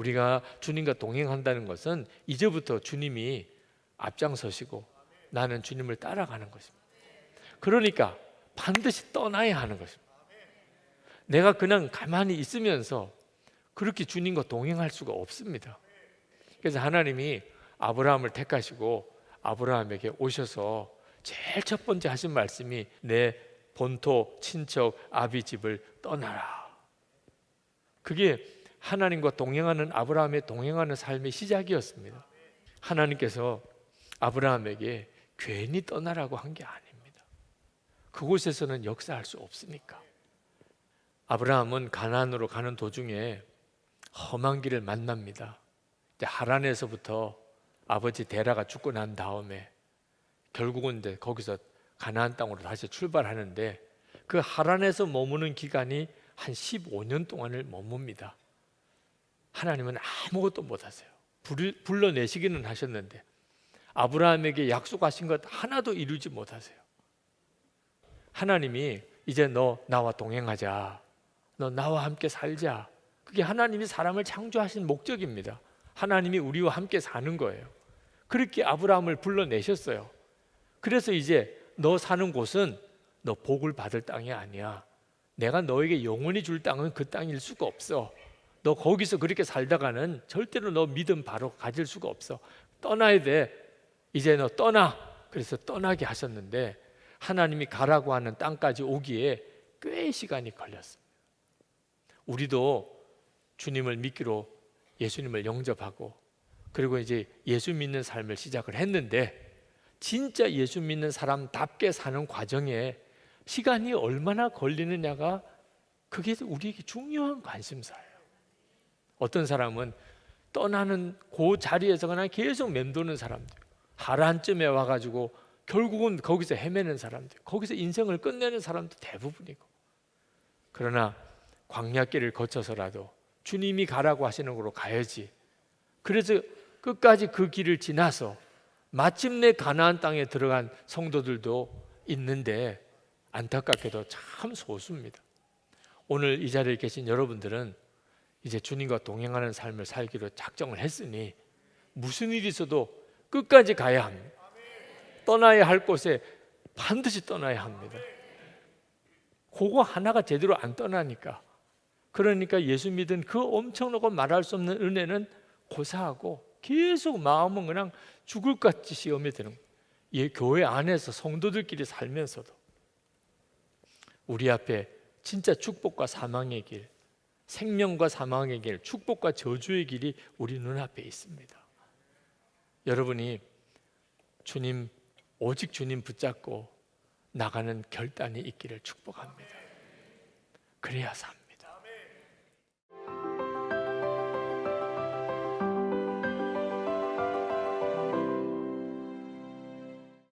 우리가 주님과 동행한다는 것은 이제부터 주님이 앞장서시고 나는 주님을 따라가는 것입니다. 그러니까 반드시 떠나야 하는 것입니다. 내가 그냥 가만히 있으면서 그렇게 주님과 동행할 수가 없습니다. 그래서 하나님이 아브라함을 택하시고 아브라함에게 오셔서 제일 첫 번째 하신 말씀이 내 본토 친척 아비 집을 떠나라. 그게 하나님과 동행하는 아브라함의 동행하는 삶의 시작이었습니다. 하나님께서 아브라함에게 괜히 떠나라고 한 게 아닙니다. 그곳에서는 역사할 수 없으니까. 아브라함은 가나안으로 가는 도중에 험한 길을 만납니다. 하란에서부터 아버지 데라가 죽고 난 다음에 결국은 이제 거기서 가나안 땅으로 다시 출발하는데 그 하란에서 머무는 기간이 한 15년 동안을 머뭅니다. 하나님은 아무것도 못 하세요. 불- 불러내시기는 하셨는데 아브라함에게 약속하신 것 하나도 이루지 못하세요. 하나님이 이제 너 나와 동행하자. 너 나와 함께 살자. 그게 하나님이 사람을 창조하신 목적입니다. 하나님이 우리와 함께 사는 거예요. 그렇게 아브라함을 불러내셨어요. 그래서 이제 너 사는 곳은 너 복을 받을 땅이 아니야. 내가 너에게 영원히 줄 땅은 그 땅일 수가 없어. 너 거기서 그렇게 살다가는 절대로 너 믿음 바로 가질 수가 없어. 떠나야 돼. 이제 너 떠나. 그래서 떠나게 하셨는데 하나님이 가라고 하는 땅까지 오기에 꽤 시간이 걸렸습니다. 우리도 주님을 믿기로 예수님을 영접하고 그리고 이제 예수 믿는 삶을 시작을 했는데 진짜 예수 믿는 사람답게 사는 과정에 시간이 얼마나 걸리느냐가 그게 우리에게 중요한 관심사예요. 어떤 사람은 떠나는 그 자리에서 그냥 계속 맴도는 사람들, 하란쯤에 와가지고 결국은 거기서 헤매는 사람들, 거기서 인생을 끝내는 사람도 대부분이고. 그러나 광야길을 거쳐서라도 주님이 가라고 하시는 곳으로 가야지. 그래서 끝까지 그 길을 지나서 마침내 가나안 땅에 들어간 성도들도 있는데 안타깝게도 참 소수입니다. 오늘 이 자리에 계신 여러분들은 이제 주님과 동행하는 삶을 살기로 작정을 했으니 무슨 일이 있어도 끝까지 가야 합니다. 떠나야 할 곳에 반드시 떠나야 합니다. 그거 하나가 제대로 안 떠나니까. 그러니까 예수 믿은 그 엄청나고 말할 수 없는 은혜는 고사하고 계속 마음은 그냥 죽을 것 같이 시험에 드는. 예, 교회 안에서 성도들끼리 살면서도 우리 앞에 진짜 축복과 사망의 길, 생명과 사망의 길, 축복과 저주의 길이 우리 눈앞에 있습니다. 여러분이 주님 오직 주님 붙잡고 나가는 결단이 있기를 축복합니다. 그래야 삽니다.